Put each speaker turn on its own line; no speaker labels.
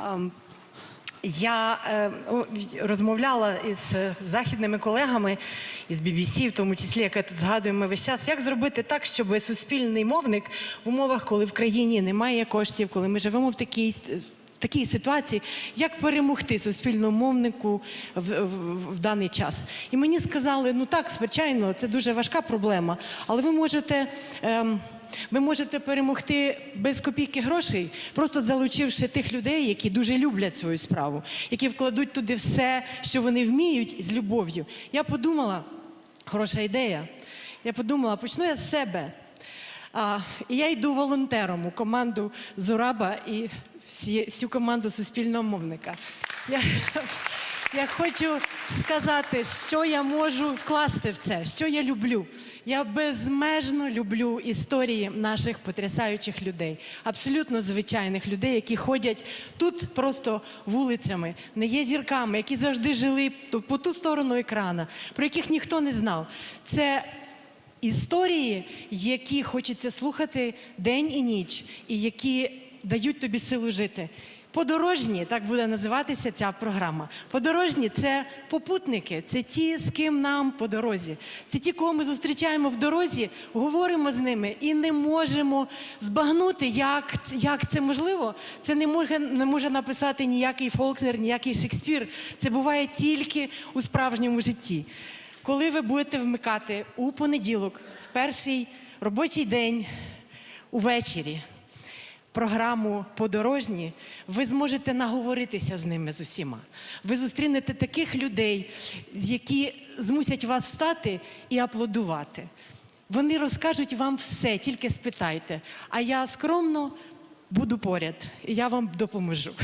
Ем, Я е, розмовляла із е, західними колегами із BBC, в тому числі, яке тут згадуємо весь час, як зробити так, щоб суспільний мовник в умовах, коли в країні немає коштів, коли ми живемо в такій в такій ситуації, як перемогти суспільному мовнику в, в, в даний час. І мені сказали, ну так, звичайно, це дуже важка проблема, але ви можете. Ем, ви можете перемогти без копійки грошей, просто залучивши тих людей, які дуже люблять свою справу, які вкладуть туди все, що вони вміють, з любов'ю. Я подумала, хороша ідея. Я подумала, почну я з себе. А, і я йду волонтером у команду Зураба і всі, всю команду суспільного мовника. Я, я хочу сказати, що я можу вкласти в це, що я люблю. Я безмежно люблю історії наших потрясаючих людей, абсолютно звичайних людей, які ходять тут просто вулицями, не є зірками, які завжди жили по ту сторону екрана, про яких ніхто не знав. Це історії, які хочеться слухати день і ніч, і які дають тобі силу жити. Подорожні, так буде називатися ця програма. Подорожні це попутники, це ті, з ким нам по дорозі. Це ті, кого ми зустрічаємо в дорозі, говоримо з ними і не можемо збагнути, як, як це можливо. Це не може, не може написати ніякий Фолкнер, ніякий Шекспір. Це буває тільки у справжньому житті. Коли ви будете вмикати у понеділок, в перший робочий день увечері програму подорожні, ви зможете наговоритися з ними з усіма. Ви зустрінете таких людей, які змусять вас встати і аплодувати. Вони розкажуть вам все, тільки спитайте. А я скромно буду поряд, і я вам допоможу.